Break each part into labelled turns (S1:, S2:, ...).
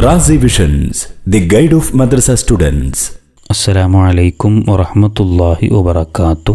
S1: Razi visions the guide of madrasa students
S2: അസ്സലാമു അലൈക്കും വറഹമത്തല്ലാഹി വബർക്കാത്തു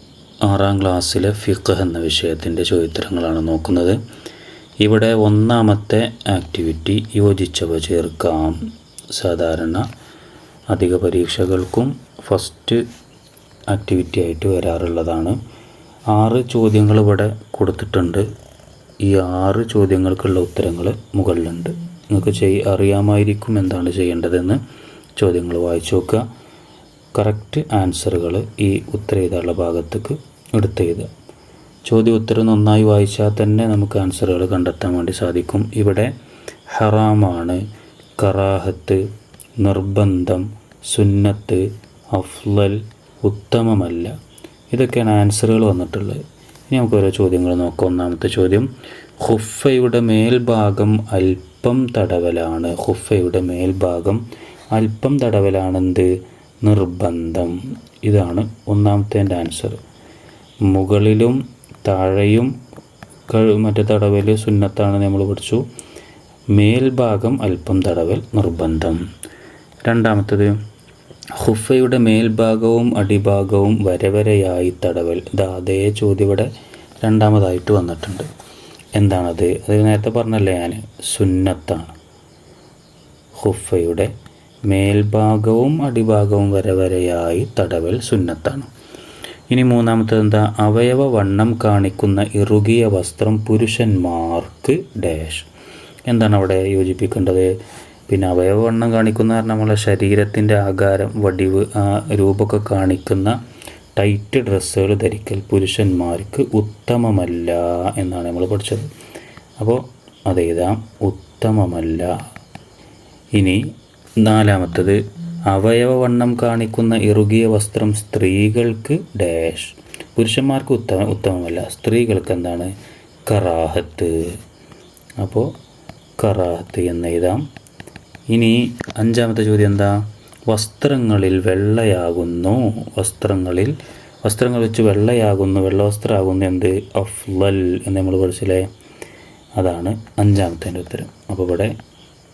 S2: ആറാം ക്ലാസ്സിലെ ഫിഖ് എന്ന വിഷയത്തിന്റെ ചോദ്യോത്തരങ്ങളാണ് നോക്കുന്നത്. ഇവിടെ ഒന്നാമത്തെ ആക്ടിവിറ്റി യോജിച്ചവ ചേർക്കാം. സാധാരണ അധിക പരീക്ഷകൾക്കും ഫസ്റ്റ് ആക്ടിവിറ്റി ആയിട്ട് വരാറുള്ളതാണ്. ആറ് ചോദ്യങ്ങൾ ഇവിടെ കൊടുത്തിട്ടുണ്ട്. ഈ ആറ് ചോദ്യങ്ങൾക്കുള്ള ഉത്തരങ്ങൾ മുകളിലുണ്ട്. നിങ്ങൾക്ക് ചെയ് അറിയാമായിരിക്കും എന്താണ് ചെയ്യേണ്ടതെന്ന് ചോദ്യങ്ങൾ വായിച്ചു നോക്കുക. കറക്റ്റ് ആൻസറുകൾ ഈ ഉത്തരം എഴുതാനുള്ള ഭാഗത്തേക്ക് എടുത്തെഴുതുക ചോദ്യ ഉത്തരം നന്നായി വായിച്ചാൽ തന്നെ നമുക്ക് ആൻസറുകൾ കണ്ടെത്താൻ വേണ്ടി സാധിക്കും. ഇവിടെ ഹറാമാണ് കറാഹത്ത് നിർബന്ധം സുന്നത്ത് അഫ്ലൽ ഉത്തമമല്ല. ഇതൊക്കെയാണ് ആൻസറുകൾ വന്നിട്ടുള്ളത്. ഇനി നമുക്ക് ഓരോ ചോദ്യങ്ങൾ നോക്കാം. ഒന്നാമത്തെ ചോദ്യം ഹുഫയുടെ മേൽഭാഗം അല്പം തടവലാണ്. ഹുഫയുടെ മേൽഭാഗം അല്പം തടവലാണെന്ത്? നിർബന്ധം. ഇതാണ് ഒന്നാമത്തെ ആൻസർ. മുകളിലും താഴെയും മറ്റേ തടവൽ സുന്നത്താണ് നമ്മൾ പഠിച്ചു. മേൽഭാഗം അല്പം തടവൽ നിർബന്ധം. രണ്ടാമത്തത് ഹുഫയുടെ മേൽഭാഗവും അടിഭാഗവും വരവരയായി തടവൽ. ഇത് അതേ ചോദ്യം ഇവിടെ രണ്ടാമതായിട്ട് വന്നിട്ടുണ്ട്. എന്താണത്? അത് നേരത്തെ പറഞ്ഞല്ലേ ഞാൻ സുന്നത്താണ്. ഹുഫയുടെ മേൽഭാഗവും അടിഭാഗവും വരവരയായി തടവൽ സുന്നത്താണ്. ഇനി മൂന്നാമത്തത് എന്താ അവയവ വണ്ണം കാണിക്കുന്ന ഇറുകിയ വസ്ത്രം പുരുഷന്മാർക്ക് ഡാഷ് എന്താണ് അവിടെ യോജിപ്പിക്കേണ്ടത്? പിന്നെ അവയവ വണ്ണം കാണിക്കുന്ന പറഞ്ഞാൽ നമ്മളെ ശരീരത്തിന്റെ ആകാരം വടിവ് ആ രൂപമൊക്കെ കാണിക്കുന്ന ടൈറ്റ് ഡ്രസ്സുകൾ ധരിക്കൽ പുരുഷന്മാർക്ക് ഉത്തമമല്ല എന്നാണ് നമ്മൾ പഠിച്ചത്. അപ്പോൾ അതെഴുതാം ഉത്തമമല്ല. ഇനി നാലാമത്തത് അവയവവണ്ണം കാണിക്കുന്ന ഇറുകിയ വസ്ത്രം സ്ത്രീകൾക്ക് ഡാഷ് പുരുഷന്മാർക്ക് ഉത്തമ ഉത്തമമല്ല. സ്ത്രീകൾക്ക് എന്താണ്? കറാഹത്ത്. അപ്പോൾ കറാഹത്ത് എന്ന് എഴുതാം. ഇനി അഞ്ചാമത്തെ ചോദ്യം എന്താ? വസ്ത്രങ്ങളിൽ വെള്ളയാകുന്നു. വസ്ത്രങ്ങളിൽ വസ്ത്രങ്ങൾ വെച്ച് വെള്ളയാകുന്നു. വെള്ളവസ്ത്രമാകുന്നു എന്ത്? അഫ്ലൽ എന്ന് നമ്മൾ പഠിച്ചില്ലേ? അതാണ് അഞ്ചാമത്തെ ഉത്തരം. അപ്പോൾ ഇവിടെ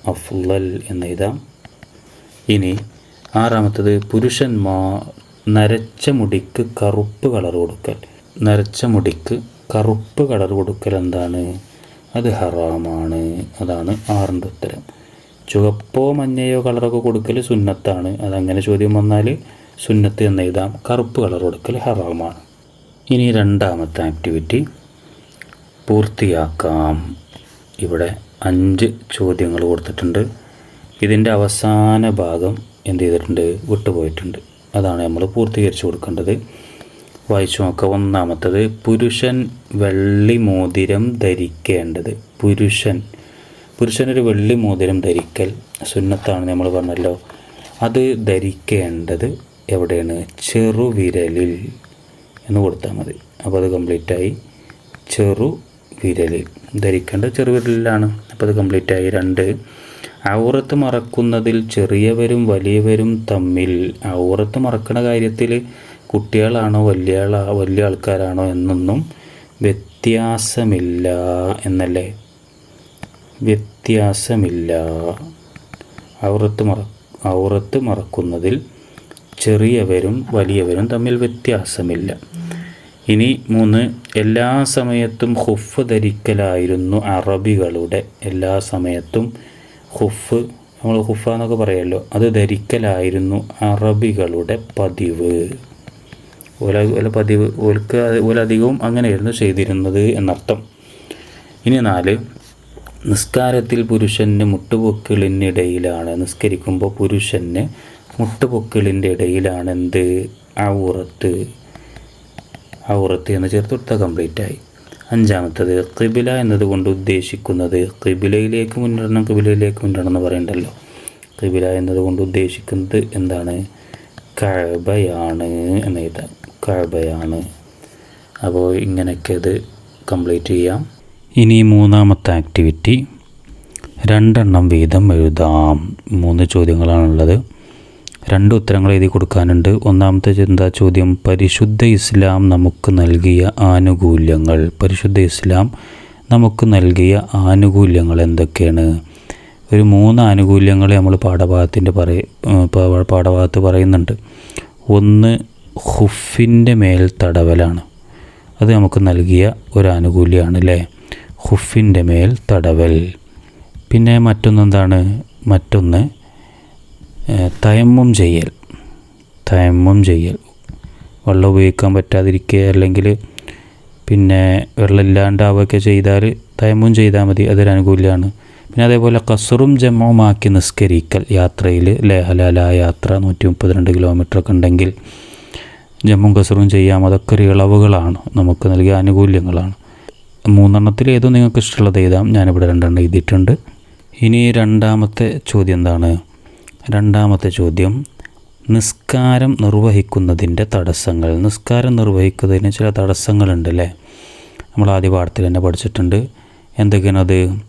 S2: അഫ്ലൽ എന്ന് എഴുതാം. ഇനി ആറാമത്തത് പുരുഷന്മാർ നരച്ച മുടിക്ക് കറുപ്പ് കളർ കൊടുക്കൽ. നരച്ച മുടിക്ക് കറുപ്പ് കളർ കൊടുക്കൽ എന്താണ്? അത് ഹറാമാണ്. അതാണ് ആറിന്റെ ഉത്തരം. ചുവപ്പോ മഞ്ഞയോ കളറൊക്കെ കൊടുക്കൽ സുന്നത്താണ്. അതങ്ങനെ ചോദ്യം വന്നാൽ സുന്നത്ത് എന്ന് എഴുതാം. കറുപ്പ് കളർ കൊടുക്കൽ ഹറാമാണ്. ഇനി രണ്ടാമത്തെ ആക്ടിവിറ്റി പൂർത്തിയാക്കാം. ഇവിടെ അഞ്ച് ചോദ്യങ്ങൾ കൊടുത്തിട്ടുണ്ട്. ഇതിന്റെ അവസാന ഭാഗം എന്ത് ചെയ്തിട്ടുണ്ട്? വിട്ടുപോയിട്ടുണ്ട്. അതാണ് നമ്മൾ പൂർത്തീകരിച്ചു കൊടുക്കേണ്ടത്. വായിച്ചു നോക്കുക ഒന്നാമത്തത് പുരുഷൻ വെള്ളി മോതിരം ധരിക്കേണ്ടത്. പുരുഷൻ. പുരുഷനൊരു വെള്ളി മോതിരം ധരിക്കൽ സുന്നത്താണ് നമ്മൾ പറഞ്ഞല്ലോ. അത് ധരിക്കേണ്ടത് എവിടെയാണ്? ചെറുവിരലിൽ എന്ന് കൊടുത്താൽ മതി. അപ്പോൾ അത് കംപ്ലീറ്റായി ചെറു വിരലിൽ ധരിക്കേണ്ടത് ചെറുവിരലിലാണ്. അപ്പോൾ അത് കംപ്ലീറ്റായി രണ്ട്. ഔറത്ത് മറക്കുന്നതിൽ ചെറിയവരും വലിയവരും തമ്മിൽ. ഔറത്ത് മറക്കുന്ന കാര്യത്തിൽ കുട്ടികളാണോ വലിയ വലിയ ആൾക്കാരാണോ എന്നൊന്നും വ്യത്യാസമില്ല എന്നല്ലേ? വ്യത്യാസമില്ല. ഔറത്ത് മറ ഔറത്ത് മറക്കുന്നതിൽ ചെറിയവരും വലിയവരും തമ്മിൽ വ്യത്യാസമില്ല. ഇനി മൂന്ന് എല്ലാ സമയത്തും ഹുഫ് ധരിക്കലായിരുന്നു അറബികളുടെ. എല്ലാ സമയത്തും ഹുഫ് നമ്മൾ ഹുഫ എന്നൊക്കെ പറയുമല്ലോ അത് ധരിക്കലായിരുന്നു അറബികളുടെ പതിവ്. ഓല ഓല പതിവ് ഓൽക്ക് ഓലധികവും അങ്ങനെയായിരുന്നു ചെയ്തിരുന്നത് എന്നർത്ഥം. ഇനി നാല് നിസ്കാരത്തിൽ പുരുഷന് മുട്ടുപൊക്കിളിനിടയിലാണ്. നിസ്കരിക്കുമ്പോൾ പുരുഷന് മുട്ടുപൊക്കിളിന്റെ ഇടയിലാണ് എന്ത് ഔറത്ത് ഔറത്ത് എന്ന് ചേർത്ത് കൊടുത്താൽ കംപ്ലീറ്റ് ആയി. അഞ്ചാമത്തത് കിബില എന്നതുകൊണ്ട് ഉദ്ദേശിക്കുന്നത് കിബിലയിലേക്ക് മുന്നിടണം കിബിലയിലേക്ക് മുന്നിടണം എന്ന് പറയണ്ടല്ലോ. കിബില എന്നതുകൊണ്ട് ഉദ്ദേശിക്കുന്നത് എന്താണ്? കഴബയാണ് എന്ന് എഴുതാം. കഴബയാണ് അപ്പോൾ ഇങ്ങനെയൊക്കെ അത് കംപ്ലീറ്റ് ചെയ്യാം. ഇനി മൂന്നാമത്തെ ആക്ടിവിറ്റി രണ്ടെണ്ണം വീതം എഴുതാം. മൂന്ന് ചോദ്യങ്ങളാണുള്ളത്. രണ്ട് ഉത്തരങ്ങൾ എഴുതി കൊടുക്കാനുണ്ട്. ഒന്നാമത്തെ ചിന്താ ചോദ്യം? പരിശുദ്ധ ഇസ്ലാം നമുക്ക് നൽകിയ ആനുകൂല്യങ്ങൾ. പരിശുദ്ധ ഇസ്ലാം നമുക്ക് നൽകിയ ആനുകൂല്യങ്ങൾ എന്തൊക്കെയാണ്? ഒരു മൂന്ന് ആനുകൂല്യങ്ങൾ നമ്മൾ പാഠഭാഗത്തിന്റെ പറയ പാഠഭാഗത്ത് പറയുന്നുണ്ട്. ഒന്ന് ഹുഫിന്റെ മേൽ തടവലാണ്. അത് നമുക്ക് നൽകിയ ഒരു ആനുകൂല്യമാണ് അല്ലേ? ഹുഫിന്റെ മേൽ തടവൽ. പിന്നെ മറ്റൊന്നെന്താണ് മറ്റൊന്ന് തയമ്മും ചെയ്യൽ. തയമ്മും ചെയ്യൽ. വെള്ളം ഉപയോഗിക്കാൻ പറ്റാതിരിക്കുക അല്ലെങ്കിൽ പിന്നെ വെള്ളം ഇല്ലാണ്ടാവുകയൊക്കെ ചെയ്താൽ തയമ്മും ചെയ്താൽ മതി. അതൊരു അനുകൂല്യമാണ്. പിന്നെ അതേപോലെ കസറും ജമ്മുമാക്കി നിസ്കരിക്കൽ. യാത്രയിൽ ലേഹലാല യാത്ര നൂറ്റി മുപ്പത്തിരണ്ട് കിലോമീറ്റർ ഒക്കെ ഉണ്ടെങ്കിൽ ജമ്മും കസറും ചെയ്യാം. അതൊക്കെ ഒരു ഇളവുകളാണ്. നമുക്ക് നൽകിയ ആനുകൂല്യങ്ങളാണ്. മൂന്നെണ്ണത്തിൽ ഏതോ നിങ്ങൾക്ക് ഇഷ്ടമുള്ളത് എഴുതാം. ഞാനിവിടെ രണ്ടെണ്ണം എഴുതിയിട്ടുണ്ട്. ഇനി രണ്ടാമത്തെ ചോദ്യം എന്താണ്? രണ്ടാമത്തെ ചോദ്യം നിസ്കാരം നിർവഹിക്കുന്നതിന്റെ തടസ്സങ്ങൾ. നിസ്കാരം നിർവഹിക്കുന്നതിന് ചില തടസ്സങ്ങളുണ്ട് അല്ലേ നമ്മൾ ആദ്യ പാഠത്തിൽ തന്നെ പഠിച്ചിട്ടുണ്ട്. എന്തൊക്കെയാണത്?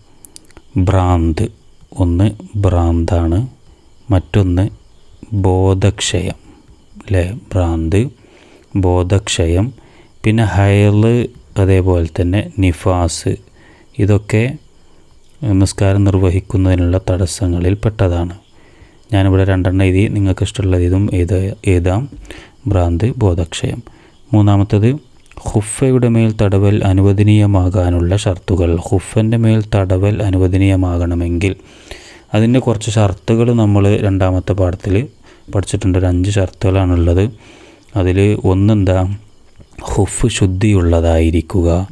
S2: ഭ്രാന്ത്. ഒന്ന് ഭ്രാന്താണ്. മറ്റൊന്ന് ബോധക്ഷയം. അല്ലേ? ഭ്രാന്ത് ബോധക്ഷയം. പിന്നെ ഹയൽ അതേപോലെ തന്നെ നിഫാസ്. ഇതൊക്കെ നിസ്കാരം നിർവഹിക്കുന്നതിനുള്ള തടസ്സങ്ങളിൽ പെട്ടതാണ്. ഞാനിവിടെ രണ്ടെണ്ണം എഴുതി നിങ്ങൾക്ക് ഇഷ്ടമുള്ള ഇതും എഴുത എഴുതാം ഭ്രാന്ത് ബോധക്ഷയം. മൂന്നാമത്തത് ഹുഫയുടെ മേൽ തടവൽ അനുവദനീയമാകാനുള്ള ഷർത്തുകൾ. ഹുഫന്റെ മേൽ തടവൽ അനുവദനീയമാകണമെങ്കിൽ അതിന്റെ കുറച്ച് ഷർത്തുകൾ നമ്മൾ രണ്ടാമത്തെ പാഠത്തിൽ പഠിച്ചിട്ടുണ്ട്. ഒരു അഞ്ച് ഷർത്തുകളാണുള്ളത്. അതിൽ ഒന്നെന്താ? ഹുഫ് ശുദ്ധിയുള്ളതായിരിക്കുക.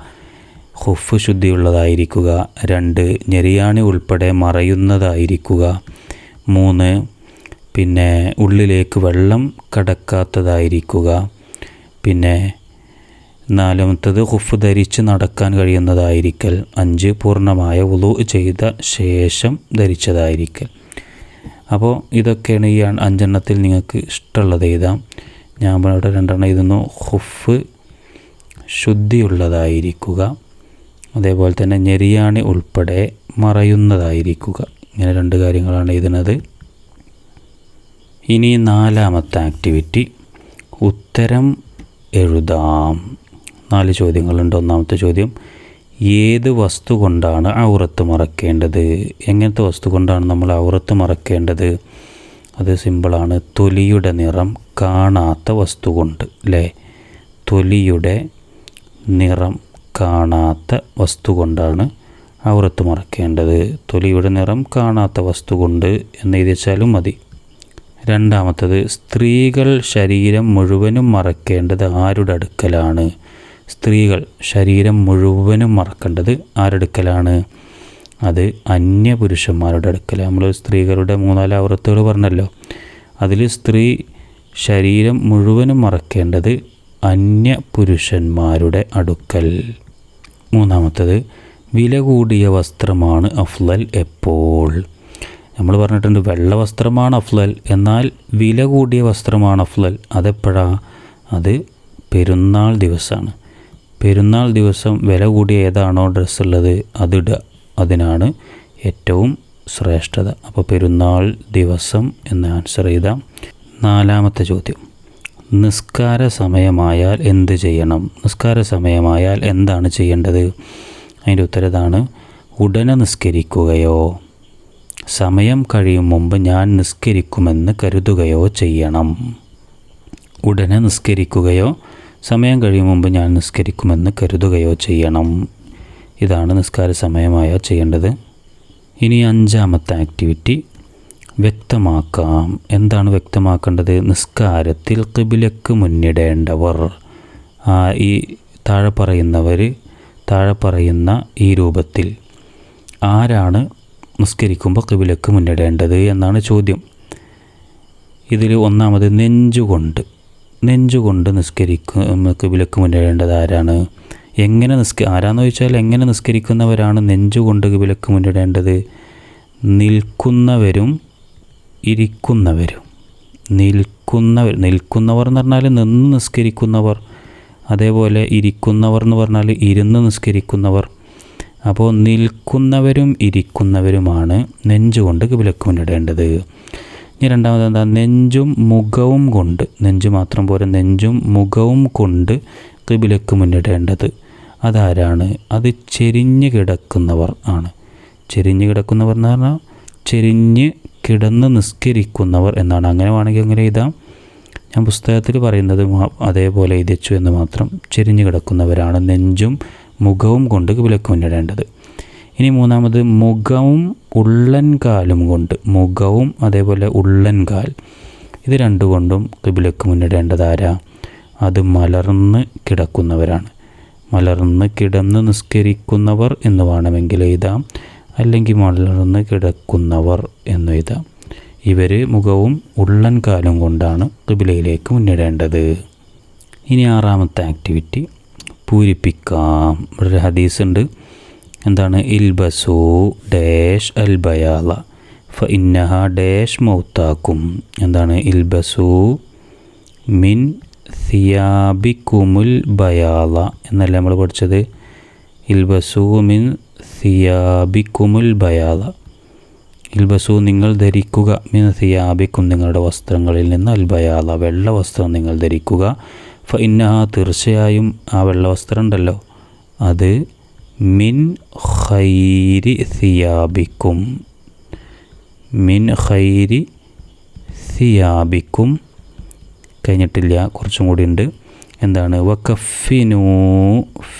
S2: ഹുഫ് ശുദ്ധിയുള്ളതായിരിക്കുക. രണ്ട് ഞെരിയാണി ഉൾപ്പെടെ മറയുന്നതായിരിക്കുക. മൂന്ന്. പിന്നെ ഉള്ളിലേക്ക് വെള്ളം കടക്കാത്തതായിരിക്കുക. പിന്നെ നാലാമത്തത് ഹുഫ് ധരിച്ച് നടക്കാൻ കഴിയുന്നതായിരിക്കൽ. അഞ്ച് പൂർണമായ ഉളു ചെയ്ത ശേഷം ധരിച്ചതായിരിക്കൽ. അപ്പോൾ ഇതൊക്കെയാണ് ഈ അഞ്ചെണ്ണത്തിൽ നിങ്ങൾക്ക് ഇഷ്ടമുള്ളത് എഴുതാം. ഞാൻ ഇവിടെ രണ്ടെണ്ണം എഴുതുന്നു. ഹുഫ് ശുദ്ധിയുള്ളതായിരിക്കുക. അതേപോലെ തന്നെ ഞെരിയാണി ഉൾപ്പെടെ മറയുന്നതായിരിക്കുക. ഇങ്ങനെ രണ്ട് കാര്യങ്ങളാണ് എഴുതുന്നത്. ഇനി നാലാമത്തെ ആക്ടിവിറ്റി ഉത്തരം എഴുതാം. നാല് ചോദ്യങ്ങളുണ്ട്. ഒന്നാമത്തെ ചോദ്യം ഏത് വസ്തു കൊണ്ടാണ് ഔറത്ത് മറക്കേണ്ടത്? എങ്ങനത്തെ വസ്തു കൊണ്ടാണ് നമ്മൾ ഔറത്ത് മറക്കേണ്ടത്? അത് സിമ്പിളാണ്. തൊലിയുടെ നിറം കാണാത്ത വസ്തു കൊണ്ട് അല്ലേ തൊലിയുടെ നിറം കാണാത്ത വസ്തു കൊണ്ടാണ് ഔറത്ത് മറക്കേണ്ടത്. തൊലിയുടെ നിറം കാണാത്ത വസ്തു കൊണ്ട് എന്ന് എഴുതിച്ചാലും മതി. രണ്ടാമത്തത് സ്ത്രീകൾ ശരീരം മുഴുവനും മറക്കേണ്ടത് ആരുടെ അടുക്കലാണ്? സ്ത്രീകൾ ശരീരം മുഴുവനും മറക്കേണ്ടത് ആരടുക്കലാണ് അത് അന്യപുരുഷന്മാരുടെ അടുക്കൽ നമ്മൾ സ്ത്രീകളുടെ മൂന്നാൽ ആവൃത്തുകൾ പറഞ്ഞല്ലോ. അതിൽ സ്ത്രീ ശരീരം മുഴുവനും മറക്കേണ്ടത് അന്യ പുരുഷന്മാരുടെ അടുക്കൽ. മൂന്നാമത്തത് വില കൂടിയ വസ്ത്രമാണ് അഫ്ലൽ എപ്പോൾ? നമ്മൾ പറഞ്ഞിട്ടുണ്ട് വെള്ള വസ്ത്രമാണ് അഫ്ലൽ. എന്നാൽ വില കൂടിയ വസ്ത്രമാണ് അഫ്ലൽ. അതെപ്പോഴാ? അത് പെരുന്നാൾ ദിവസമാണ്. പെരുന്നാൾ ദിവസം വില കൂടിയ ഏതാണോ ഡ്രസ്സ് ഉള്ളത് അതിടുക അതിനാണ് ഏറ്റവും ശ്രേഷ്ഠത. അപ്പോൾ പെരുന്നാൾ ദിവസം എന്ന ആൻസർ ചെയ്താം നാലാമത്തെ ചോദ്യം. നിസ്കാര സമയമായാൽ എന്ത് ചെയ്യണം? നിസ്കാര സമയമായാൽ എന്താണ് ചെയ്യേണ്ടത്? അതിന്റെ ഉത്തരതാണ് ഉടനെ നിസ്കരിക്കുകയോ സമയം കഴിയും മുമ്പ് ഞാൻ നിസ്കരിക്കുമെന്ന് കരുതുകയോ ചെയ്യണം. ഉടനെ നിസ്കരിക്കുകയോ സമയം കഴിയും മുമ്പ് ഞാൻ നിസ്കരിക്കുമെന്ന് കരുതുകയോ ചെയ്യണം. ഇതാണ് നിസ്കാര സമയമായ ചെയ്യേണ്ടത്. ഇനി അഞ്ചാമത്തെ ആക്ടിവിറ്റി വ്യക്തമാക്കാം. എന്താണ് വ്യക്തമാക്കേണ്ടത്? നിസ്കാരത്തിൽ കിബിലക്ക് മുന്നിടേണ്ടവർ. ഈ താഴെ പറയുന്നവർ താഴെ പറയുന്ന ഈ രൂപത്തിൽ ആരാണ് നിസ്കരിക്കുമ്പോൾ കിബിലക്ക് മുന്നിടേണ്ടത് എന്നാണ് ചോദ്യം. ഇതിൽ ഒന്നാമത് നെഞ്ചുകൊണ്ട്. നെഞ്ചുകൊണ്ട് നിസ്കരിക്കും കിബിലക്ക് മുന്നിടേണ്ടത് ആരാണ്? എങ്ങനെ നിസ്ക ആരാന്ന് ചോദിച്ചാൽ എങ്ങനെ നിസ്കരിക്കുന്നവരാണ് നെഞ്ചുകൊണ്ട് കിബിലക്ക് മുന്നിടേണ്ടത്? നിൽക്കുന്നവരും ഇരിക്കുന്നവരും. നിൽക്കുന്നവർ നിൽക്കുന്നവർ എന്ന് പറഞ്ഞാൽ നിന്ന് നിസ്കരിക്കുന്നവർ. അതേപോലെ ഇരിക്കുന്നവർ എന്ന് പറഞ്ഞാൽ ഇരുന്ന് നിസ്കരിക്കുന്നവർ. അപ്പോൾ നിൽക്കുന്നവരും ഇരിക്കുന്നവരുമാണ് നെഞ്ചുകൊണ്ട് കിബിലക്ക് മുന്നിടേണ്ടത് ഇനി രണ്ടാമത് എന്താ? നെഞ്ചും മുഖവും കൊണ്ട് നെഞ്ച് മാത്രം പോരെ നെഞ്ചും മുഖവും കൊണ്ട് കിബിലക്ക് മുന്നിടേണ്ടത് അതാരാണ്? അത് ചെരിഞ്ഞ് കിടക്കുന്നവർ ആണ്. ചെരിഞ്ഞ് കിടക്കുന്നവർ എന്ന് പറഞ്ഞാൽ ചെരിഞ്ഞ് കിടന്ന് നിസ്കരിക്കുന്നവർ എന്നാണ്. അങ്ങനെ വേണമെങ്കിൽ അങ്ങനെ എഴുതാം. ഞാൻ പുസ്തകത്തിൽ പറയുന്നത് അതേപോലെ എഴുതിച്ചു എന്ന് മാത്രം ചെരിഞ്ഞു കിടക്കുന്നവരാണ് നെഞ്ചും മുഖവും കൊണ്ട് വിലക്ക് മുന്നിടേണ്ടത്. ഇനി മൂന്നാമത് മുഖവും ഉള്ളൻകാലും കൊണ്ട് മുഖവും അതേപോലെ ഉള്ളൻകാൽ ഇത് രണ്ടുകൊണ്ടും കിബിലക്ക് മുന്നിടേണ്ടത് ആരാ? അത് മലർന്ന് കിടക്കുന്നവരാണ്. മലർന്ന് കിടന്ന് നിസ്കരിക്കുന്നവർ എന്ന് വേണമെങ്കിൽ എഴുതാം. അല്ലെങ്കിൽ മലർന്ന് കിടക്കുന്നവർ എന്ന് എഴുതാം ഇവർ മുഖവും ഉള്ളൻകാലും കൊണ്ടാണ് കിബിലയിലേക്ക് മുന്നിടേണ്ടത്. ഇനി ആറാമത്തെ ആക്ടിവിറ്റി പൂരിപ്പിക്കാം. ഒരു ഹദീസ് ഉണ്ട് എന്താണ്? ഇൽബസു ഡാഷ് അൽ ബയാല ഫ ഇന്നഹ ഡാഷ് മൗത്താക്കും. എന്താണ്? ഇൽബസു മിൻ സിയാബിക്കുമുൽ ബയാള എന്നല്ല നമ്മൾ പഠിച്ചത്? ഇൽബസു മിൻ സിയാബിക്കുമുൽ ബയാല. ഇൽബസു നിങ്ങൾ ധരിക്കുക മിൻ സിയാബിക്കും നിങ്ങളുടെ വസ്ത്രങ്ങളിൽ നിന്ന്. അൽബയാല വെള്ള വസ്ത്രം നിങ്ങൾ ധരിക്കുക. ഫ ഇന്ന തീർച്ചയായും ആ വെള്ള വസ്ത്രം ഉണ്ടല്ലോ. അത് മിൻ ഖൈരി സിയാബിക്കും മിൻ ഖൈരി സിയാബിക്കും കഴിഞ്ഞിട്ടില്ല കുറച്ചും കൂടി ഉണ്ട്. എന്താണ്? വക്കഫിനു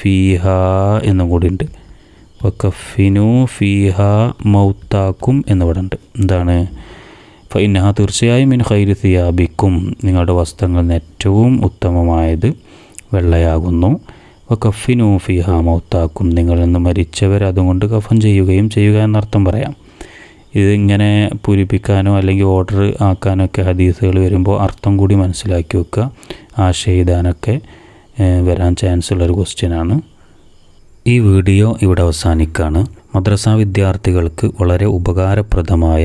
S2: ഫിഹ എന്നും കൂടി ഉണ്ട്. വക്കഫിനു ഫീഹ മൗത്താക്കും എന്ന് പറയുന്നുണ്ട് എന്താണ്? ഫൈനഹ തീർച്ചയായും ഇൻ ഹൈര് സിയാബിക്കും. നിങ്ങളുടെ വസ്ത്രങ്ങളിൽ ഏറ്റവും ഉത്തമമായത് വെള്ളയാകുന്നു. കഫിനു ഫിഹ മൗത്താക്കും. നിങ്ങളിൽ നിന്ന് മരിച്ചവർ അതുകൊണ്ട് കഫൻ ചെയ്യുകയും ചെയ്യുക എന്നർത്ഥം പറയാം. ഇതിങ്ങനെ പൂരിപ്പിക്കാനോ അല്ലെങ്കിൽ ഓർഡർ ആക്കാനോ ഒക്കെ ഹദീസുകൾ വരുമ്പോൾ അർത്ഥം കൂടി മനസ്സിലാക്കി വെക്കുക. ആശയ ഇതാനൊക്കെ വരാൻ ചാൻസ് ഉള്ളൊരു ക്വസ്റ്റ്യനാണ് ഈ വീഡിയോ ഇവിടെ അവസാനിക്കുകയാണ് മദ്രസ വിദ്യാർത്ഥികൾക്ക് വളരെ ഉപകാരപ്രദമായ